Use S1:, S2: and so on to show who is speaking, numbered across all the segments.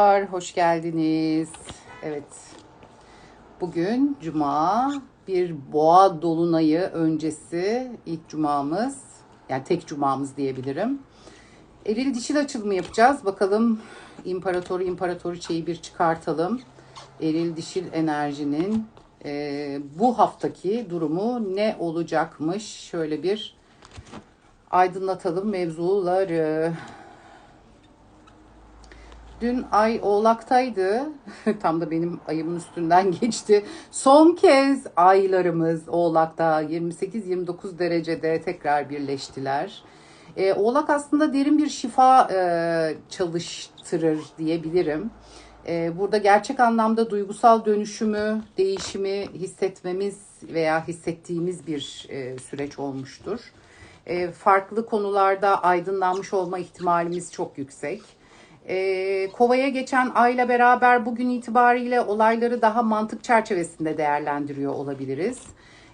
S1: Hoş geldiniz. Evet. Bugün cuma bir boğa dolunayı öncesi ilk cumamız. Yani tek cumamız diyebilirim. Eril dişil açılımı yapacağız. Bakalım imparatoru imparatoriçeyi bir çıkartalım. Eril dişil enerjinin e, bu haftaki durumu ne olacakmış? Şöyle bir aydınlatalım mevzuları. Dün ay oğlaktaydı. Tam da benim ayımın üstünden geçti. Son kez aylarımız oğlakta 28-29 derecede tekrar birleştiler. Ee, oğlak aslında derin bir şifa e, çalıştırır diyebilirim. Ee, burada gerçek anlamda duygusal dönüşümü, değişimi hissetmemiz veya hissettiğimiz bir e, süreç olmuştur. E, farklı konularda aydınlanmış olma ihtimalimiz çok yüksek. E, Kova'ya geçen ayla beraber bugün itibariyle olayları daha mantık çerçevesinde değerlendiriyor olabiliriz.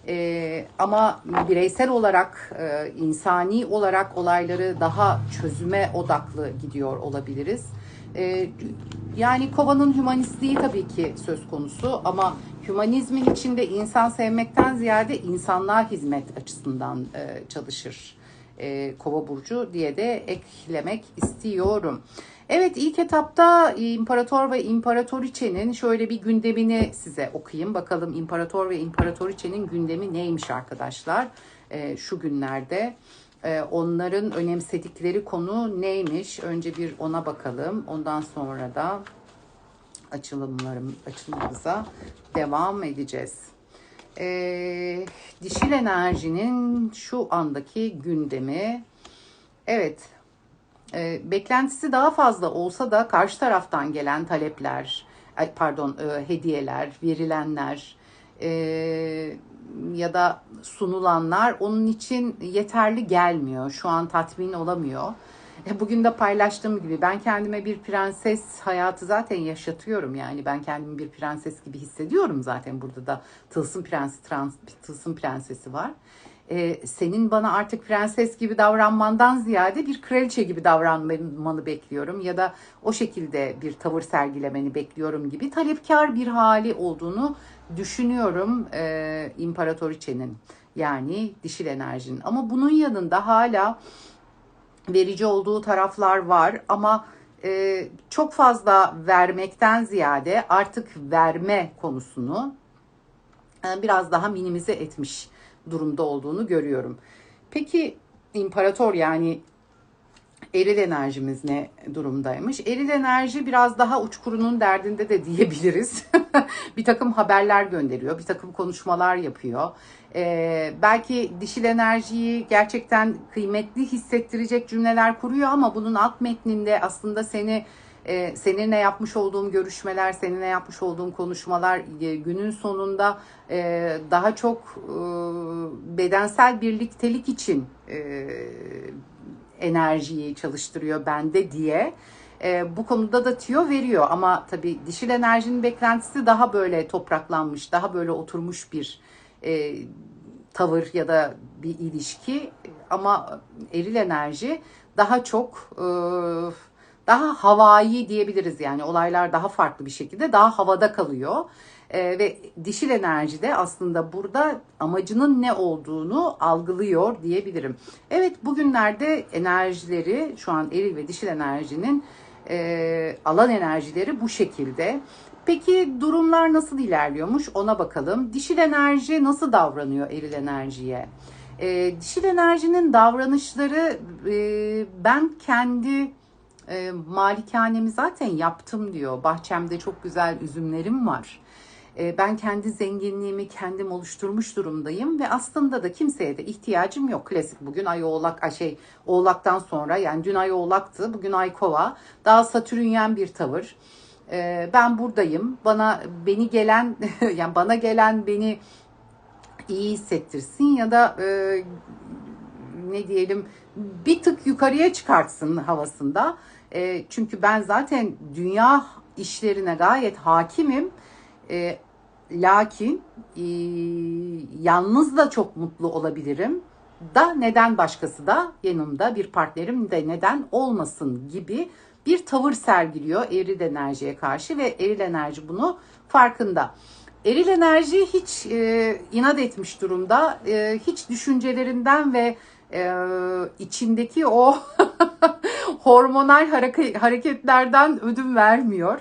S1: E, ama bireysel olarak, e, insani olarak olayları daha çözüme odaklı gidiyor olabiliriz. E, yani Kova'nın hümanistliği tabii ki söz konusu ama hümanizmin içinde insan sevmekten ziyade insanlığa hizmet açısından e, çalışır e, Kova burcu diye de eklemek istiyorum. Evet ilk etapta İmparator ve İmparatoriçe'nin şöyle bir gündemini size okuyayım. Bakalım İmparator ve İmparatoriçe'nin gündemi neymiş arkadaşlar e, şu günlerde. E, onların önemsedikleri konu neymiş? Önce bir ona bakalım. Ondan sonra da açılımlarım, açılımımıza devam edeceğiz. E, dişil enerjinin şu andaki gündemi. Evet e, beklentisi daha fazla olsa da karşı taraftan gelen talepler, pardon e, hediyeler, verilenler e, ya da sunulanlar onun için yeterli gelmiyor. Şu an tatmin olamıyor. E, bugün de paylaştığım gibi ben kendime bir prenses hayatı zaten yaşatıyorum yani ben kendimi bir prenses gibi hissediyorum zaten burada da tılsım prensi trans, tılsım prensesi var e, senin bana artık prenses gibi davranmandan ziyade bir kraliçe gibi davranmanı bekliyorum ya da o şekilde bir tavır sergilemeni bekliyorum gibi talepkar bir hali olduğunu düşünüyorum e, imparatoriçenin yani dişil enerjinin. Ama bunun yanında hala verici olduğu taraflar var ama e, çok fazla vermekten ziyade artık verme konusunu e, biraz daha minimize etmiş durumda olduğunu görüyorum. Peki imparator yani eril enerjimiz ne durumdaymış? Eril enerji biraz daha uçkurunun derdinde de diyebiliriz. bir takım haberler gönderiyor, bir takım konuşmalar yapıyor. Ee, belki dişil enerjiyi gerçekten kıymetli hissettirecek cümleler kuruyor ama bunun alt metninde aslında seni e, seninle yapmış olduğum görüşmeler, seninle yapmış olduğum konuşmalar e, günün sonunda e, daha çok e, bedensel birliktelik için e, enerjiyi çalıştırıyor bende diye. E, bu konuda da tüyo veriyor ama tabii dişil enerjinin beklentisi daha böyle topraklanmış, daha böyle oturmuş bir e, tavır ya da bir ilişki ama eril enerji daha çok e, daha havai diyebiliriz yani olaylar daha farklı bir şekilde daha havada kalıyor. Ee, ve dişil enerji de aslında burada amacının ne olduğunu algılıyor diyebilirim. Evet bugünlerde enerjileri şu an eril ve dişil enerjinin e, alan enerjileri bu şekilde. Peki durumlar nasıl ilerliyormuş ona bakalım. Dişil enerji nasıl davranıyor eril enerjiye? E, dişil enerjinin davranışları e, ben kendi e, malikanemi zaten yaptım diyor. Bahçemde çok güzel üzümlerim var. E, ben kendi zenginliğimi kendim oluşturmuş durumdayım ve aslında da kimseye de ihtiyacım yok. Klasik bugün ay oğlak şey oğlaktan sonra yani dün ay oğlaktı bugün ay kova daha satürnyen bir tavır. E, ben buradayım. Bana beni gelen yani bana gelen beni iyi hissettirsin ya da e, ne diyelim bir tık yukarıya çıkartsın havasında. E, çünkü ben zaten dünya işlerine gayet hakimim. E, lakin e, yalnız da çok mutlu olabilirim. Da neden başkası da yanımda bir partnerim de neden olmasın gibi bir tavır sergiliyor eril enerjiye karşı ve eril enerji bunu farkında. Eril enerji hiç e, inat etmiş durumda. E, hiç düşüncelerinden ve e, içindeki o hormonal hareket, hareketlerden ödün vermiyor.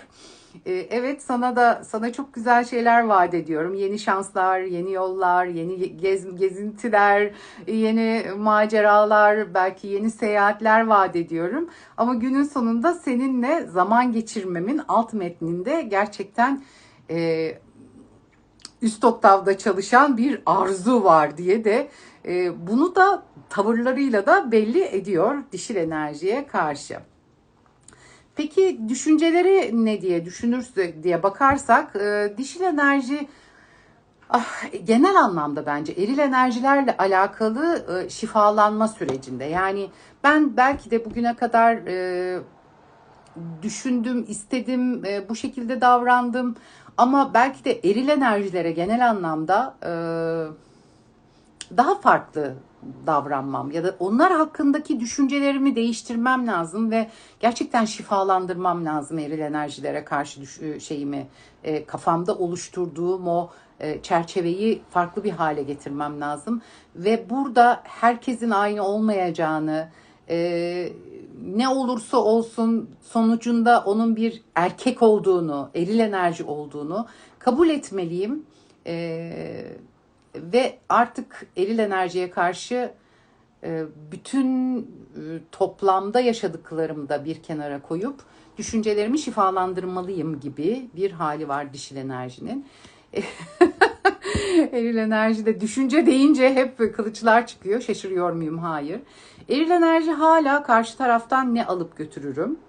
S1: E, evet sana da sana çok güzel şeyler vaat ediyorum. Yeni şanslar, yeni yollar, yeni gez, gezintiler, yeni maceralar, belki yeni seyahatler vaat ediyorum. Ama günün sonunda seninle zaman geçirmemin alt metninde gerçekten e, üst oktavda çalışan bir arzu var diye de e, bunu da tavırlarıyla da belli ediyor dişil enerjiye karşı. Peki düşünceleri ne diye düşünürse diye bakarsak e, dişil enerji ah, genel anlamda bence eril enerjilerle alakalı e, şifalanma sürecinde. Yani ben belki de bugüne kadar e, düşündüm, istedim, e, bu şekilde davrandım. Ama belki de eril enerjilere genel anlamda e, daha farklı davranmam ya da onlar hakkındaki düşüncelerimi değiştirmem lazım ve gerçekten şifalandırmam lazım eril enerjilere karşı düş- e, şeyimi e, kafamda oluşturduğum o e, çerçeveyi farklı bir hale getirmem lazım. Ve burada herkesin aynı olmayacağını e, ne olursa olsun sonucunda onun bir erkek olduğunu, eril enerji olduğunu kabul etmeliyim. E, ve artık eril enerjiye karşı e, bütün e, toplamda yaşadıklarımı da bir kenara koyup düşüncelerimi şifalandırmalıyım gibi bir hali var dişil enerjinin. Eril enerjide düşünce deyince hep kılıçlar çıkıyor. Şaşırıyor muyum? Hayır. Eril enerji hala karşı taraftan ne alıp götürürüm?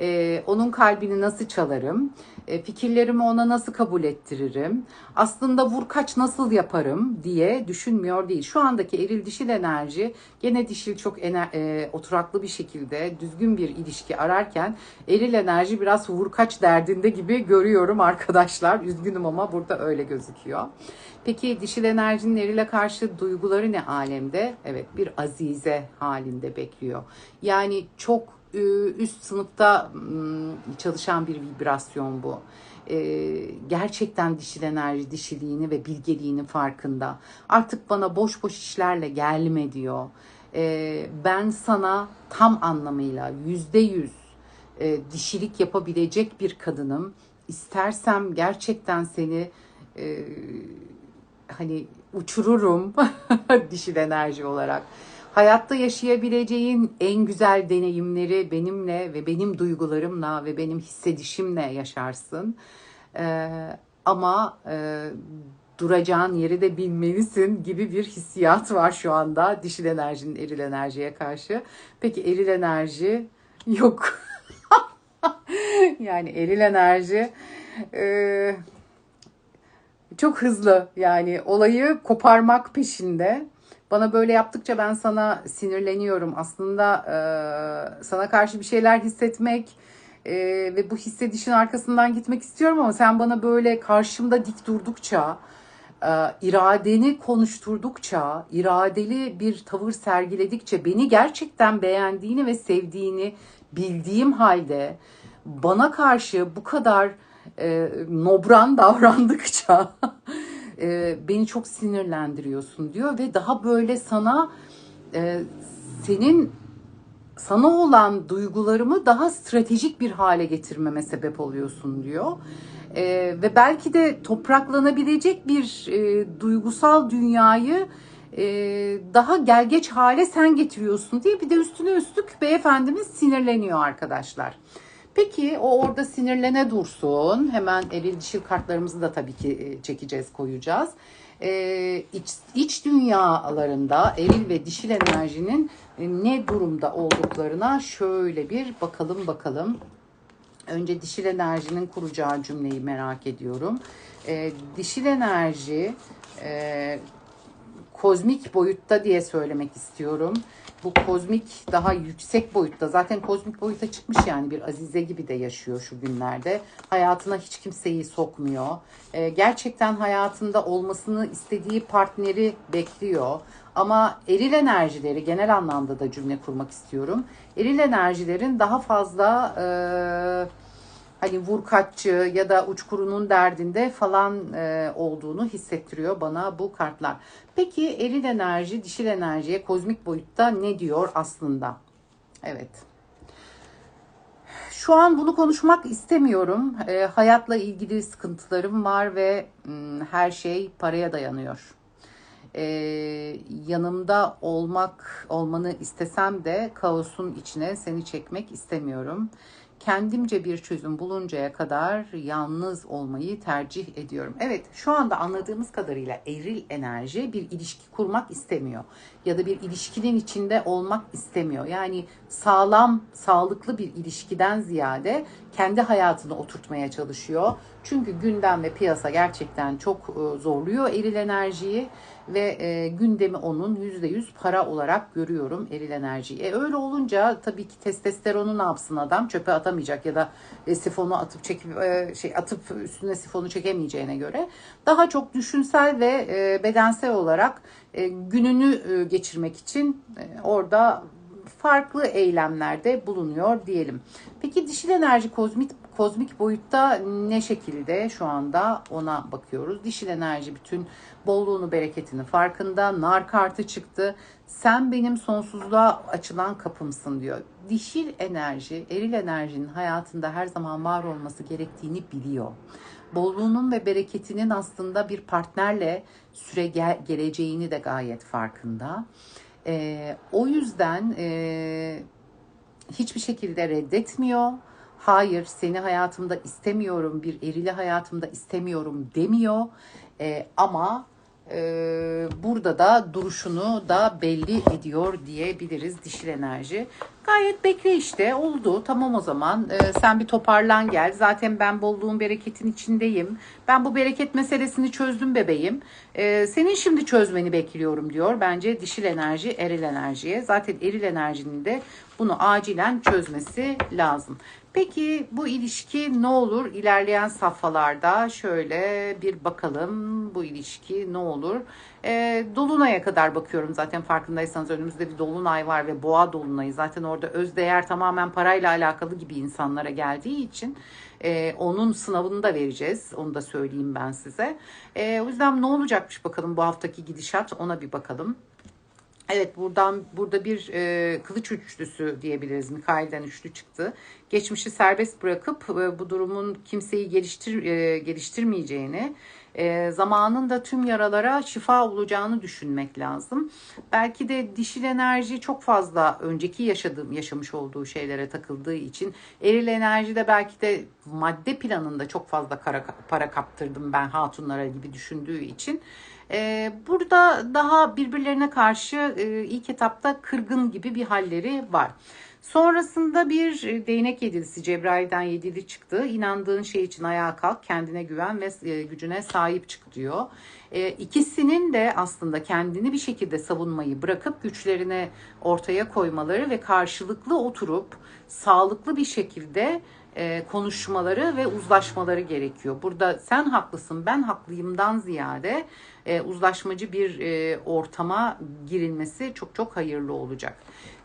S1: Ee, onun kalbini nasıl çalarım? E, fikirlerimi ona nasıl kabul ettiririm? Aslında vur kaç nasıl yaparım diye düşünmüyor değil. Şu andaki eril dişil enerji gene dişil çok ener, e, oturaklı bir şekilde düzgün bir ilişki ararken eril enerji biraz vur kaç derdinde gibi görüyorum arkadaşlar. Üzgünüm ama burada öyle gözüküyor. Peki dişil enerjinin erile karşı duyguları ne alemde? Evet bir azize halinde bekliyor. Yani çok e, üst sınıfta çalışan bir vibrasyon bu. E, gerçekten dişil enerji, dişiliğini ve bilgeliğinin farkında. Artık bana boş boş işlerle gelme diyor. E, ben sana tam anlamıyla yüzde yüz dişilik yapabilecek bir kadınım. İstersem gerçekten seni hani uçururum dişil enerji olarak. Hayatta yaşayabileceğin en güzel deneyimleri benimle ve benim duygularımla ve benim hissedişimle yaşarsın. Ee, ama e, duracağın yeri de bilmelisin gibi bir hissiyat var şu anda dişil enerjinin eril enerjiye karşı. Peki eril enerji yok. yani eril enerji e, çok hızlı yani olayı koparmak peşinde. Bana böyle yaptıkça ben sana sinirleniyorum. Aslında e, sana karşı bir şeyler hissetmek e, ve bu hissedişin arkasından gitmek istiyorum ama sen bana böyle karşımda dik durdukça, e, iradeni konuşturdukça, iradeli bir tavır sergiledikçe, beni gerçekten beğendiğini ve sevdiğini bildiğim halde bana karşı bu kadar e, nobran davrandıkça e, beni çok sinirlendiriyorsun diyor ve daha böyle sana e, senin sana olan duygularımı daha stratejik bir hale getirmeme sebep oluyorsun diyor. E, ve belki de topraklanabilecek bir e, duygusal dünyayı e, daha gelgeç hale sen getiriyorsun diye bir de üstüne üstlük beyefendimiz sinirleniyor arkadaşlar. Peki o orada sinirlene dursun. Hemen eril dişil kartlarımızı da tabii ki e, çekeceğiz, koyacağız. Ee, iç, iç dünyalarında eril ve dişil enerjinin e, ne durumda olduklarına şöyle bir bakalım bakalım. Önce dişil enerjinin kuracağı cümleyi merak ediyorum. Ee, dişil enerji e, kozmik boyutta diye söylemek istiyorum bu kozmik daha yüksek boyutta zaten kozmik boyuta çıkmış yani bir azize gibi de yaşıyor şu günlerde. Hayatına hiç kimseyi sokmuyor. Ee, gerçekten hayatında olmasını istediği partneri bekliyor. Ama eril enerjileri genel anlamda da cümle kurmak istiyorum. Eril enerjilerin daha fazla e, hani vurkaççı ya da uçkurunun derdinde falan e, olduğunu hissettiriyor bana bu kartlar. Peki eril enerji dişil enerjiye kozmik boyutta ne diyor aslında? Evet. Şu an bunu konuşmak istemiyorum. E, hayatla ilgili sıkıntılarım var ve m, her şey paraya dayanıyor. E, yanımda olmak olmanı istesem de kaosun içine seni çekmek istemiyorum. Kendimce bir çözüm buluncaya kadar yalnız olmayı tercih ediyorum. Evet, şu anda anladığımız kadarıyla eril enerji bir ilişki kurmak istemiyor ya da bir ilişkinin içinde olmak istemiyor. Yani sağlam, sağlıklı bir ilişkiden ziyade kendi hayatını oturtmaya çalışıyor. Çünkü gündem ve piyasa gerçekten çok e, zorluyor eril enerjiyi ve e, gündemi onun %100 para olarak görüyorum eril enerjiyi. E, öyle olunca tabii ki testosteronu ne yapsın adam? Çöpe atamayacak ya da e, sifonu atıp çekip şey atıp üstüne sifonu çekemeyeceğine göre daha çok düşünsel ve bedensel olarak gününü geçirmek için orada farklı eylemlerde bulunuyor diyelim. Peki dişil enerji kozmik kozmik boyutta ne şekilde şu anda ona bakıyoruz. Dişil enerji bütün bolluğunu, bereketini farkında. Nar kartı çıktı. Sen benim sonsuzluğa açılan kapımsın diyor. Dişil enerji, eril enerjinin hayatında her zaman var olması gerektiğini biliyor. Bolluğunun ve bereketinin aslında bir partnerle süre gel- geleceğini de gayet farkında. Ee, o yüzden e, hiçbir şekilde reddetmiyor. Hayır seni hayatımda istemiyorum, bir erili hayatımda istemiyorum demiyor. Ee, ama e, burada da duruşunu da belli ediyor diyebiliriz dişil enerji. Gayet bekle işte oldu. Tamam o zaman. Ee, sen bir toparlan gel. Zaten ben bolluğun bereketin içindeyim. Ben bu bereket meselesini çözdüm bebeğim. Ee, senin şimdi çözmeni bekliyorum diyor. Bence dişil enerji eril enerjiye. Zaten eril enerjinin de bunu acilen çözmesi lazım. Peki bu ilişki ne olur ilerleyen safhalarda şöyle bir bakalım bu ilişki ne olur. Ee, Dolunay'a kadar bakıyorum zaten farkındaysanız önümüzde bir Dolunay var ve Boğa Dolunay'ı zaten orada özdeğer tamamen parayla alakalı gibi insanlara geldiği için e, onun sınavını da vereceğiz onu da söyleyeyim ben size. E, o yüzden ne olacakmış bakalım bu haftaki gidişat ona bir bakalım. Evet buradan burada bir e, kılıç üçlüsü diyebiliriz. Mikail'den üçlü çıktı. Geçmişi serbest bırakıp e, bu durumun kimseyi geliştir e, geliştirmeyeceğini, e, zamanın da tüm yaralara şifa olacağını düşünmek lazım. Belki de dişil enerji çok fazla önceki yaşadığım yaşamış olduğu şeylere takıldığı için eril enerji de belki de madde planında çok fazla kara, para kaptırdım ben hatunlara gibi düşündüğü için. Ee, burada daha birbirlerine karşı e, ilk etapta kırgın gibi bir halleri var. Sonrasında bir e, değnek yedilisi Cebrail'den yedili çıktı. İnandığın şey için ayağa kalk, kendine güven ve e, gücüne sahip çık diyor. E, ikisinin de aslında kendini bir şekilde savunmayı bırakıp güçlerini ortaya koymaları ve karşılıklı oturup sağlıklı bir şekilde e, konuşmaları ve uzlaşmaları gerekiyor. Burada sen haklısın ben haklıyımdan ziyade e, uzlaşmacı bir e, ortama girilmesi çok çok hayırlı olacak.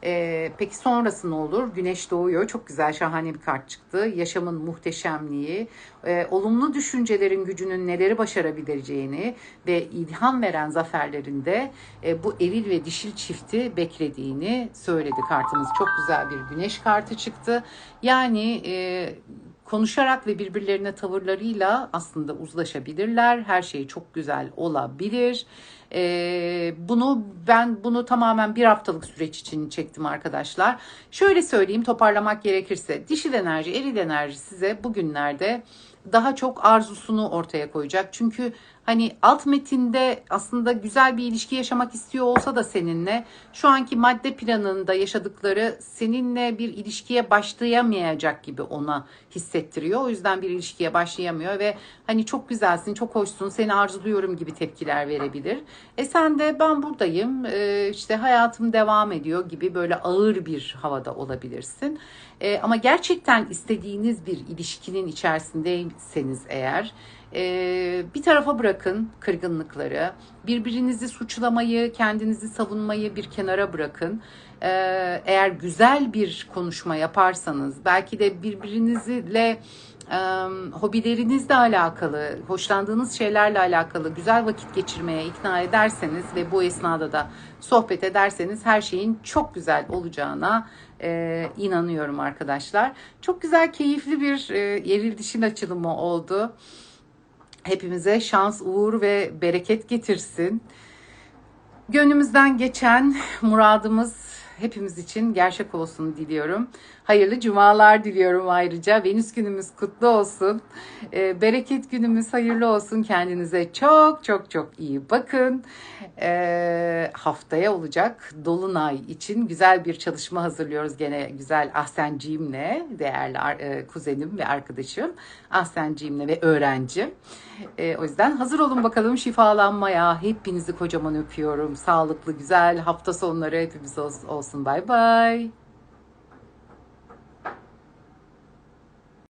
S1: E, peki sonrası ne olur? Güneş doğuyor. Çok güzel şahane bir kart çıktı. Yaşamın muhteşemliği, e, olumlu düşüncelerin gücünün neleri başarabileceğini ve ilham veren zaferlerinde e, bu eril ve dişil çifti beklediğini söyledi kartımız. Çok güzel bir güneş kartı çıktı. Yani e, konuşarak ve birbirlerine tavırlarıyla aslında uzlaşabilirler. Her şey çok güzel olabilir. Ee, bunu ben bunu tamamen bir haftalık süreç için çektim arkadaşlar. Şöyle söyleyeyim toparlamak gerekirse dişil enerji, eril enerji size bugünlerde daha çok arzusunu ortaya koyacak. Çünkü hani alt metinde aslında güzel bir ilişki yaşamak istiyor olsa da seninle şu anki madde planında yaşadıkları seninle bir ilişkiye başlayamayacak gibi ona hissettiriyor. O yüzden bir ilişkiye başlayamıyor ve hani çok güzelsin, çok hoşsun, seni arzuluyorum gibi tepkiler verebilir. E sen de ben buradayım, e, işte hayatım devam ediyor gibi böyle ağır bir havada olabilirsin. E, ama gerçekten istediğiniz bir ilişkinin içerisindeyseniz eğer e, bir tarafa bırakın kırgınlıkları, birbirinizi suçlamayı, kendinizi savunmayı bir kenara bırakın. E, eğer güzel bir konuşma yaparsanız, belki de birbirinizle e, hobilerinizle alakalı, hoşlandığınız şeylerle alakalı güzel vakit geçirmeye ikna ederseniz ve bu esnada da sohbet ederseniz her şeyin çok güzel olacağına e, inanıyorum arkadaşlar. Çok güzel, keyifli bir e, eril dişil açılımı oldu. Hepimize şans, uğur ve bereket getirsin. Gönlümüzden geçen muradımız hepimiz için gerçek olsun diliyorum. Hayırlı cumalar diliyorum ayrıca. Venüs günümüz kutlu olsun. Ee, bereket günümüz hayırlı olsun. Kendinize çok çok çok iyi bakın. Ee, haftaya olacak Dolunay için güzel bir çalışma hazırlıyoruz. Gene güzel Ahsenciğimle, değerli e, kuzenim ve arkadaşım. Ahsenciğimle ve öğrencim. Ee, o yüzden hazır olun bakalım şifalanmaya. Hepinizi kocaman öpüyorum. Sağlıklı, güzel hafta sonları hepimiz olsun. Bay bay.